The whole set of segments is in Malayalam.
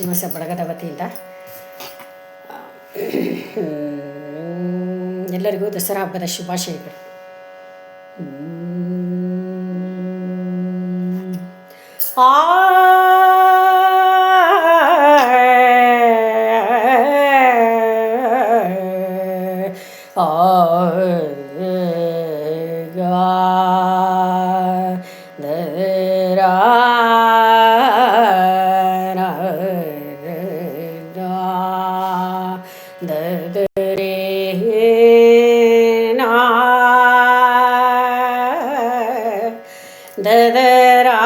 ಶ್ರೀನಿವಾಸ ಬಳಗದ ವತಿಯಿಂದ. ಎಲ್ಲರಿಗೂ ದಸರಾ ಹಬ್ಬದ ಶುಭಾಶಯಗಳು. ಆ ದದರಾ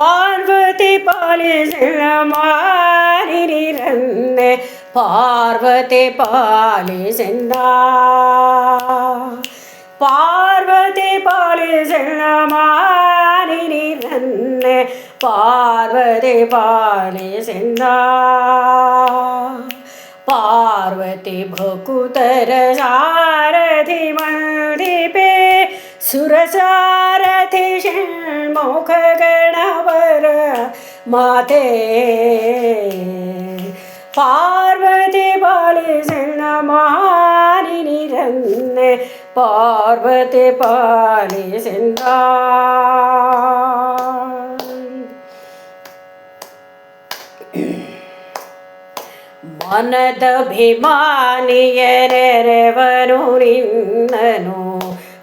പാർവതി പാലി ചെന്ന പാർവതി പാലി ചെന്ന പാർവതി പാലി ചെന്ന പാർവതി പാലി ചെന്ന പാർവതി ഭകുതര സാരഥി മന്ദിപേ. സുരസാരഥി ഷൺമുഖകൾ ಮಾತೆ ಪಾರ್ವತಿ ಪಾಲಿಸಣ್ಣ ಮಾರಿನಿರನ್ನೆ ಪಾರ್ವತಿ ಪಾಲಿಸಂದ ಮನದಭಿಮಾನಿಯರೆರೆವನು ನಿನ್ನನು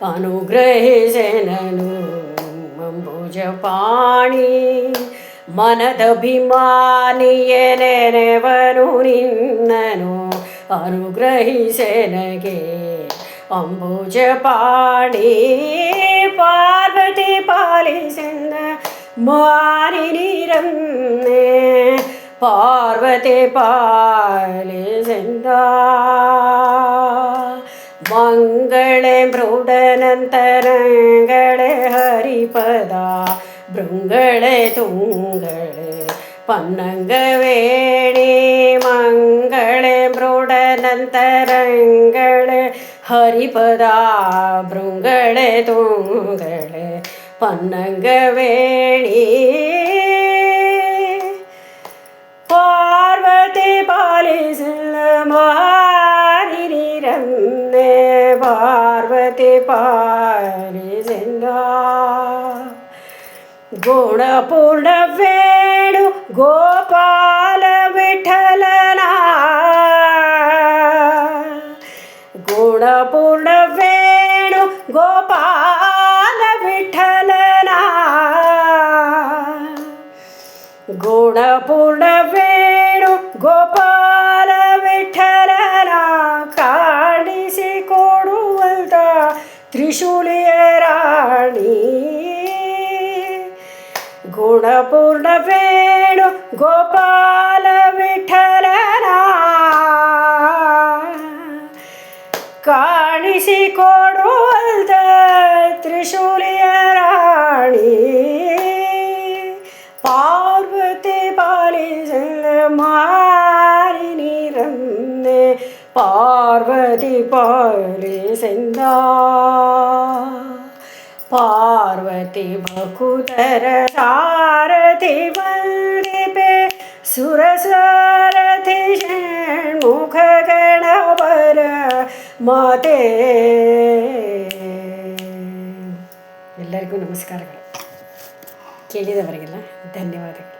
ಅನುಗ್ರಹಿಸೆನನು ಅಂಬುಜ ಪಾಣಿ ಮನದಭಿಮಾನಿಯರೆರೆವನು ನಿನ್ನನು ಅನುಗ್ರಹಿಸೆನಗೆ ಅಂಬುಜ ಪಾಣಿ ಪಾರ್ವತಿ ಪಾಲಿಸೆನ್ನ ಮಾರಿ ನೀರನ್ನೇ പാർവതി പാലിസെന്ത മംഗളെ മൃഡനന്തരങ്ങളെ ഹരിപദ துங்களே துங்களே பன்னங்க வேணி மங்களே புரோடனந்தரங்களே ஹரிபதா புருங்களே துங்களே பன்னங்க வேணி. பார்வதி பாலி செல்ல பார்வதி பாலி செல்லா गोड पूर्ण वेणू गोपाल विठलना गोड पूर्ण वेणू गोपाल विठलना गोड पूर्ण ಗುಣಪೂರ್ಣ ವೇಣು ಗೋಪಾಲ ವಿಠಲನ ಕಾಣಿಸಿಕೊಡುವಂತ ತ್ರಿಶೂಲಿಯ ರಾಣಿ പാർവതി പാലിസല്ല മാറി നിറന്നേ പാർവതി പാലിസെന്ത पार्वती बकुदर सारथि वन्दे सुरसारथि षण्मुखगणवर ಮಾತೆ ಎಲ್ಲರಿಗೂ ನಮಸ್ಕಾರಗಳು ಕೇಳಿದವರಿಗೆಲ್ಲ ಧನ್ಯವಾದಗಳು